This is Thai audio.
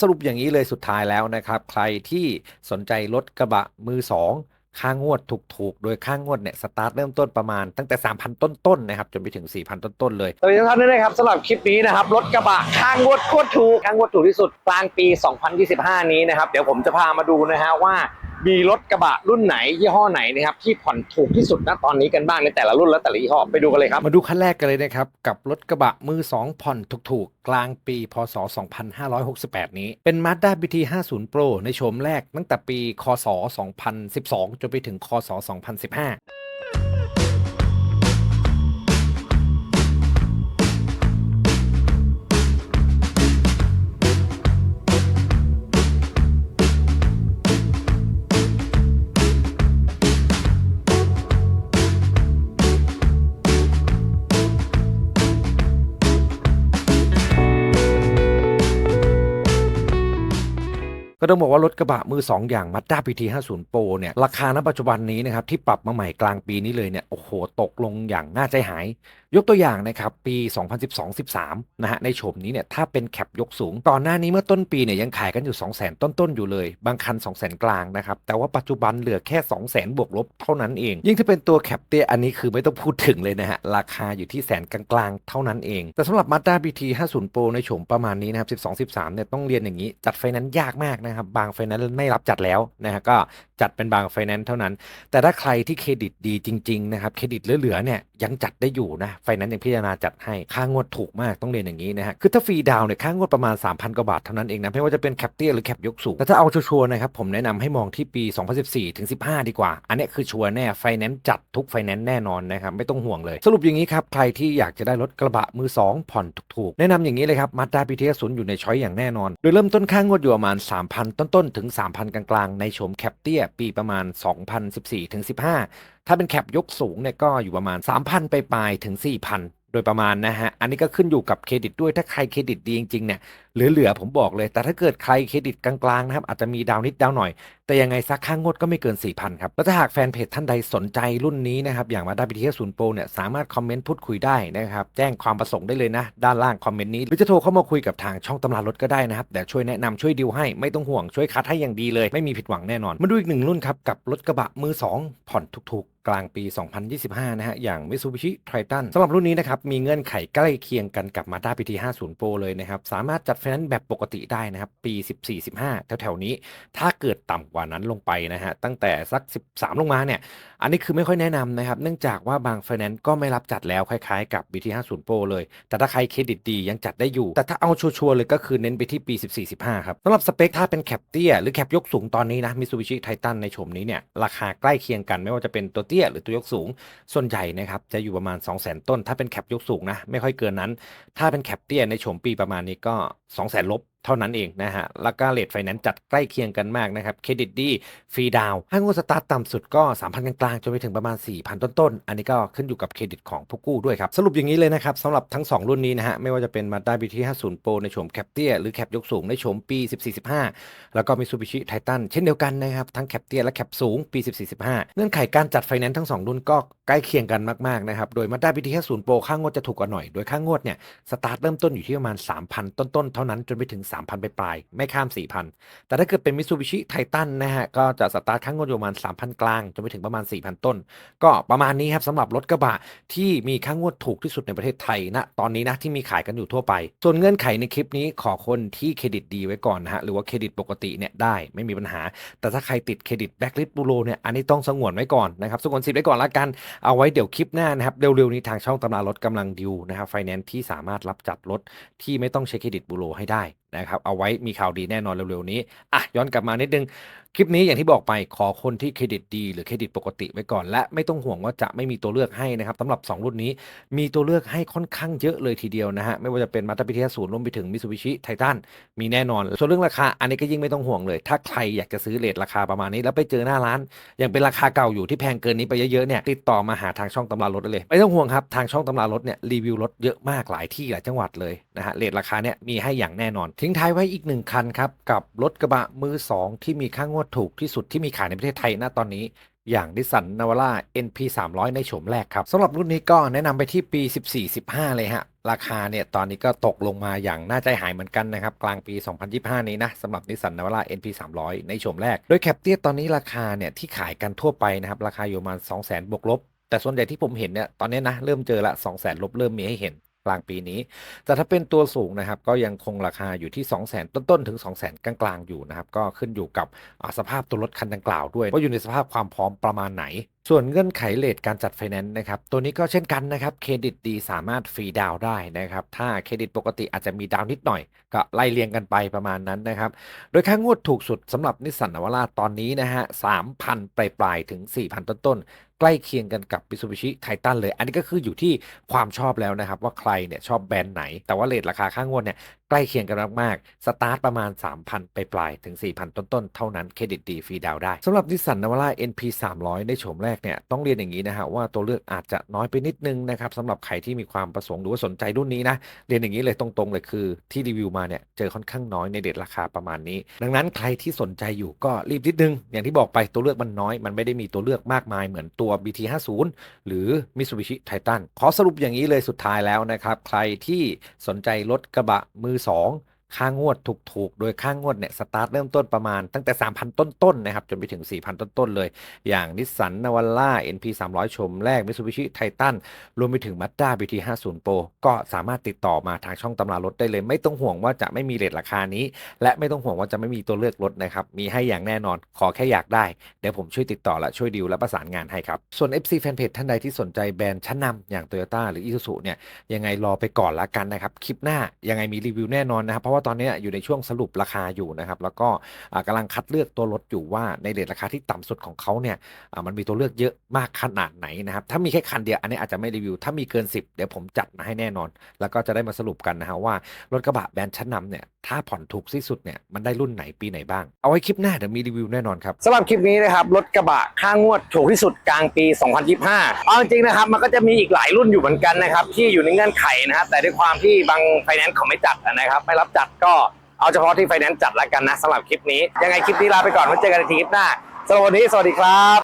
สรุปอย่างนี้เลยสุดท้ายแล้วนะครับ ใครที่สนใจรถกระบะมือ2ค่างวดถูกๆ โดยค่างวดเนี่ยสตาร์ทเริ่มต้นประมาณตั้งแต่ 3,000 ต้นๆนะครับจนไปถึง 4,000 ต้นๆเลยสวัสดีทุกท่านด้วยนะครับสำหรับคลิปนี้นะครับรถกระบะค่างวดโคตรถูกค่างวดถูกที่สุดกลางปี 2025 นี้นะครับเดี๋ยวผมจะพามาดูนะฮะว่า มีรถกระบะรุ่นไหนยี่ห้อไหนนะครับที่ผ่อนถูกที่สุดณตอนนี้กันบ้างในแต่ละรุ่นและแต่ละยี่ห้อไปดูกันเลยครับ มาดูขั้นแรกกันเลยนะครับ กับรถกระบะมือ 2 ผ่อนถูกๆ กลางปีพศ 2568 นี้ เป็น Mazda BT 50 Pro ในโฉมแรกตั้งแต่ปี คศ 2012 จนไปถึง คศ 2015 ก็ต้องบอกว่ารถกระบะมือ 2 อย่าง Mazda PT 50 Pro เนี่ย ราคาณปัจจุบันนี้นะครับ ที่ปรับมาใหม่กลางปีนี้เลยเนี่ย โอ้โห ตกลงอย่างน่าใจหาย ยกตัวอย่างนะครับ ปี 2012-13 นะฮะ ในโฉมนี้เนี่ย ถ้าเป็นแคปยกสูงตอนหน้านี้เมื่อต้นปีเนี่ย ยังขายกันอยู่ 200,000 ต้นๆ อยู่เลย บางคัน 200,000 กลางนะครับ แต่ว่าปัจจุบันเหลือแค่ 200,000 บวกลบเท่านั้นเอง ยิ่งถ้าเป็นตัวแคปเตี้ยอันนี้คือไม่ต้องพูดถึงเลยนะฮะ ราคาอยู่ที่แสนกลางๆ เท่านั้นเอง แต่สำหรับ Mazda BT 50 Pro ในโฉมประมาณนี้นะครับ12-13เนี่ยต้องเรียนอย่างนี้จัดไฟนนซ์ยากมากนะครับบางไฟแนนซ์ไม่รับจัดแล้วนะฮะก็จัดเป็นบางไฟแนนซ์เท่านั้น แต่ถ้าใครที่เครดิตดีจริงๆนะครับเครดิตเหลือๆเนี่ยยังจัดได้อยู่นะไฟแนนซ์ยังพิจารณาจัดให้ค่างวดถูกมากต้องเรียนอย่างนี้นะฮะคือถ้าฟรีดาวน์เนี่ยค่างวดประมาณ 3,000 กว่าบาทเท่านั้นเองนะไม่ว่าจะเป็นแคปเตียหรือแคปยกสูงแต่ถ้าเอาชัวร์นะครับผมแนะนำให้มองที่ปี 2014ถึง15 ดีกว่า อันนี้คือชัวร์แน่ไฟแนนซ์จัดทุกไฟแนนซ์แน่นอนนะครับไม่ต้องห่วงเลย สรุปอย่างนี้ครับใครที่อยากจะได้รถกระบะมือ 2 ผ่อนถูกๆแนะนำอย่างนี้เลยครับ Mazda BT 0อยู่ในช้อยอย่างแน่นอน โดยเริ่มต้นค่างวดอยู่ประมาณ3,000ต้นๆ ถึง 3,000 กลางๆ ในโฉมแคปเตี้ยปีประมาณ 2014ถึง15 ถ้าเป็นแคปยกสูงเนี่ยก็อยู่ประมาณ 3,000 ไปปลายถึง 4,000 โดยประมาณนะฮะ อันนี้ก็ขึ้นอยู่กับเครดิตด้วยถ้าใครเครดิตดีจริงๆเนี่ยเหลือๆผมบอกเลย แต่ถ้าเกิดใครเครดิตกลางๆนะครับอาจจะมีดาวนิดดาวหน่อย แต่ยังไงสักค่างงวดก็ไม่เกิน 4,000ครับแล้วถ้าหากแฟนเพจท่านใดสนใจรุ่นนี้นะครับอย่างมาด้าบีทีศูนย์โปรเนี่ยสามารถคอมเมนต์พูดคุยได้นะครับแจ้งความประสงค์ได้เลยนะ ด้านล่างคอมเมนต์นี้หรือจะโทรเข้ามาคุยกับทางช่องตำรารถก็ได้นะครับเดี๋ยวช่วยแนะนำช่วยดิวให้ไม่ต้องห่วงช่วยคัดให้อย่างดีเลย ไม่มีผิดหวังแน่นอน มาดูอีกหนึ่งรุ่นครับกับรถกระบะมือ 2 ผ่อนถูกๆกลางปี 2025 นะฮะ อย่าง Mitsubishi Triton สำหรับรุ่นนี้นะครับ มีเงื่อนไขใกล้เคียงกันกับ Mazda PT 50 Pro เลยนะครับ สามารถจัดไฟแนนซ์แบบปกติได้นะครับ ปี 14-15 แถวๆนี้ ถ้าเกิดต่ำกว่านั้นลงไปนะฮะ ตั้งแต่สัก 13 ลงมาเนี่ย อันนี้คือไม่ค่อยแนะนำนะครับ เนื่องจากว่าบางไฟแนนซ์ก็ไม่รับจัดแล้วคล้ายๆกับ BT 50 Pro เลย แต่ถ้าใครเครดิตดียังจัดได้อยู่ แต่ถ้าเอาชัวร์ๆเลยก็คือเน้นไปที่ปี 14-15 ครับสำหรับสเปคถ้าเป็นแคปเตี้ยหรือแคปยกสูงตอนนี้นะ Mitsubishi Titan ในโฉมนี้เนี่ยราคาใกล้เคียงกันไม่ว่าจะเป็นตัวเตี้ยหรือตัวยกสูง ส่วนใหญ่นะครับจะอยู่ประมาณ 200,000 ต้น ถ้าเป็นแคปยกสูงนะไม่ค่อยเกินนั้น ถ้าเป็นแคปเตี้ยในโฉมปีประมาณนี้ก็สองแสนลบ เท่านั้นเองนะฮะ แล้วก็เลทไฟแนนซ์จัดใกล้เคียงกันมากนะครับ เครดิตดี ฟรีดาวน์ให้งวดสตาร์ทต่ำสุดก็ 3,000 กลางๆ จนไปถึงประมาณ 4,000 ต้นๆ อันนี้ก็ขึ้นอยู่กับเครดิตของผู้กู้ด้วยครับ สรุปอย่างนี้เลยนะครับสำหรับทั้ง 2 รุ่นนี้นะฮะ ไม่ว่าจะเป็น Mazda BT 50 Pro ในโฉมแคปเตียหรือแคปยกสูงในโฉมปี 14-15 แล้วก็ Mitsubishi Titan เช่นเดียวกันนะครับ ทั้งแคปเตียและแคปสูงปี 14-15 เงื่อนไขการจัดไฟแนนซ์ทั้ง 2 รุ่นก็ใกล้เคียงกันมากๆนะครับ โดย Mazda BT 50 Pro ค่างวดจะถูกกว่าหน่อย โดยค่างวดเนี่ยสตาร์ทเริ่มต้นอยู่ที่ประมาณ3,000ต้นๆเท่านั้นจนไปถึง3,000 ไปปลาย ไม่ข้าม 4,000 แต่ถ้าเกิดเป็น Mitsubishi Titan นะฮะ ก็จะสตาร์ทค่างงวดอยู่ประมาณ 3,000 กลาง จนไปถึงประมาณ 4,000 ต้น ก็ประมาณนี้ครับสำหรับรถกระบะที่มีค่างวดถูกที่สุดในประเทศไทยณตอนนี้นะที่มีขายกันอยู่ทั่วไป ส่วนเงื่อนไขในคลิปนี้ขอคนที่เครดิตดีไว้ก่อนนะฮะหรือว่าเครดิตปกติเนี่ยได้ไม่มีปัญหา แต่ถ้าใครติดเครดิตแบล็คลิสต์บูโรเนี่ยอันนี้ต้องสงวนไว้ก่อนนะครับสงวนสิทธิ์ไว้ก่อนละกันเอาไว้เดี๋ยวคลิปหน้านะครับเร็วๆนี้ทางช่องตำรารถกำลังดิวนะครับไฟแนนซ์ที่สามารถรับจัดรถที่ไม่ต้องใช้เครดิตบูโรให้ได้ นะครับเอาไว้มีข่าวดีแน่นอนเร็วๆนี้อะย้อนกลับมานิดนึง คลิปนี้อย่างที่บอกไปขอคนที่เครดิตดี หรือเครดิตปกติไว้ก่อน และไม่ต้องห่วงว่าจะไม่มีตัวเลือกให้นะครับสำหรับ 2 รุ่นนี้ มีตัวเลือกให้ค่อนข้างเยอะเลยทีเดียวนะฮะ ไม่ว่าจะเป็นมาตาพิเทศูนย์รวมไปถึงมิ t ูบิชิไททันมีแน่นอน ส่วนเรื่องราคาอันนี้ก็ยิ่งไม่ต้องห่วงเลย ถ้าใครอยากจะซื้อเลทราคาประมาณนี้ แล้วไปเจอหน้าร้าน ยังเป็นราคาเก่าอยู่ที่แพงเกินนี้ไปเยอะๆเนี่ยติดต่อมาหาทางช่องตำรารถได้เลยไม่ต้องห่วงครับทางช่องตำรารถเนี่ยรีวิวรถเยอะมากหลายที่หลายจังหวัดเลยนะฮะเลทราคาเนี่ยมีให้อย่างแน่นอน ทิ้งท้ายไว้อีกหนึ่งคันครับกับรถกระบะมือสองที่มีค่างวดถูกที่สุดที่มีขายในประเทศไทยณตอนนี้อย่างนิสันนาวาร่า NP 300 ในโฉมแรกครับสำหรับรุ่นนี้ก็แนะนำไปที่ปี 14-15 เลยฮะ ราคาเนี่ย ตอนนี้ก็ตกลงมาอย่างน่าใจหายเหมือนกันนะครับ กลางปี 2025 นี้นะสำหรับนิสสันนาวาร่า NP 300 ในโฉมแรก โดยแคปเตียตอนนี้ราคาเนี่ย ที่ขายกันทั่วไปนะครับ ราคาอยู่ประมาณ 200,000 บวกลบ แต่ส่วนใหญ่ที่ผมเห็นเนี่ย ตอนนี้นะ เริ่มเจอละ 200,000 ลบเริ่มมีให้เห็น กลางปีนี้ แต่ถ้าเป็นตัวสูงนะครับ ก็ยังคงราคาอยู่ที่ 2 0 0 0 0 0 ต้นๆ ถึง 2 0 0 0 0 0 กลางๆ อยู่นะครับ ก็ขึ้นอยู่กับสภาพตัวรถคันดังกล่าวด้วย ว่าอยู่ในสภาพความพร้อมประมาณไหนส่วนเงื่อนไขเลทการจัดไฟแนนซ์นะครับ ตัวนี้ก็เช่นกันนะครับเครดิตดีสามารถฟรีดาวน์ได้นะครับ ถ้าเครดิตปกติอาจจะมีดาวน์นิดหน่อย ก็ไล่เรียงกันไปประมาณนั้นนะครับ โดยค่างวดถูกสุดสำหรับนิสสันนวาร่าตอนนี้นะฮะ3,000ปลายปลายถึง 4,000 ต้นๆใกล้เคียงกันกับ Mitsubishi Titan เลย อันนี้ก็คืออยู่ที่ความชอบแล้วนะครับ ว่าใครเนี่ยชอบแบรนด์ไหน แต่ว่าเลทราคาค่างวดเนี่ย ใกล้เคียงกันมากๆ สตาร์ทประมาณ 3,000ปปลายถึง 4,000 ต้นๆ เท่านั้นเครดิตดีฟรีดาวได้สำหรับนิสสันนาวาร่า NP 300 ในโฉมแรกเนี่ยต้องเรียนอย่างนี้นะฮะว่าตัวเลือกอาจจะน้อยไปนิดนึงนะครับสำหรับใครที่มีความประสงค์หรือว่าสนใจรุ่นนี้นะเรียนอย่างนี้เลยตรงๆ เลยคือที่รีวิวมาเนี่ยเจอค่อนข้างน้อยในเดทราคาประมาณนี้ ดังนั้นใครที่สนใจอยู่ก็รีบนิดนึง อย่างที่บอกไปตัวเลือกมันน้อย มันไม่ได้มีตัวเลือกมากมายเหมือนตัว BT50 หรือ Mitsubishi Titan ขอสรุปอย่างนี้เลยสุดท้ายแล้วนะครับใครที่สนใจรถกระบะมือ2 ค่างวดถูกๆ โดยค่างวดเนี่ยสตาร์ทเริ่มต้นประมาณตั้งแต่ 3,000 ต้นๆนะครับ จนไปถึง 4,000 ต้นๆ เลย อย่างนิสสันนาวาร่า NP 300 ชมแรก Mitsubishi Titan รวมไปถึง Mazda BT50 Pro ก็สามารถติดต่อมาทางช่องตำรารถได้เลย ไม่ต้องห่วงว่าจะไม่มีเรทราคานี้ และไม่ต้องห่วงว่าจะไม่มีตัวเลือกรถนะครับ มีให้อย่างแน่นอนขอแค่อยากได้ เดี๋ยวผมช่วยติดต่อและช่วยดีลและประสานงานให้ครับส่วน FC Fanpage ท่านใดที่สนใจแบรนด์ชั้นนำอย่าง Toyota หรือ Isuzu เนี่ยยังไงรอไปก่อนละกันนะครับคลิปหน้ายังไงมีรีวิวแน่นอนนะครับเพราะว่าตอนนี้อยู่ในช่วงสรุปราคาอยู่นะครับ แล้วก็กำกำลังคัดเลือกตัวรถอยู่ว่าในเรทราคาที่ต่ำสุดของเขาเนี่ยมันมีตัวเลือกเยอะมากขนาดไหนนะครับ ถ้ามีแค่คันเดียวอันนี้อาจจะไม่รีวิว ถ้ามีเกิน 10 เดี๋ยวผมจัดมาให้แน่นอน แล้วก็จะได้มาสรุปกันนะฮะว่ารถกระบะแบรนด์ชั้นนำเนี่ยถ้าผ่อนถูกที่สุดเนี่ยมันได้รุ่นไหนปีไหนบ้าง เอาไว้คลิปหน้าเดี๋ยวมีรีวิวแน่นอนครับสำหรับคลิปนี้นะครับรถกระบะค่างวดถูกที่สุดกลางปี 2025 เอาจริงๆนะครับมันก็จะมีอีกหลายรุ่นอยู่เหมือนกันนะครับที่อยู่ในเงื่อนไขนะครับแต่ด้วยความที่บางไฟแนนซ์เขาไม่จัดนะครับไม่รับจัดก็เอาเฉพาะที่ไฟแนนซ์จัดแล้วกันนะสำหรับคลิปนี้ยังไงคลิปนี้ลาไปก่อนไว้เจอกันในคลิปหน้าสำหรับวันนี้สวัสดีครับ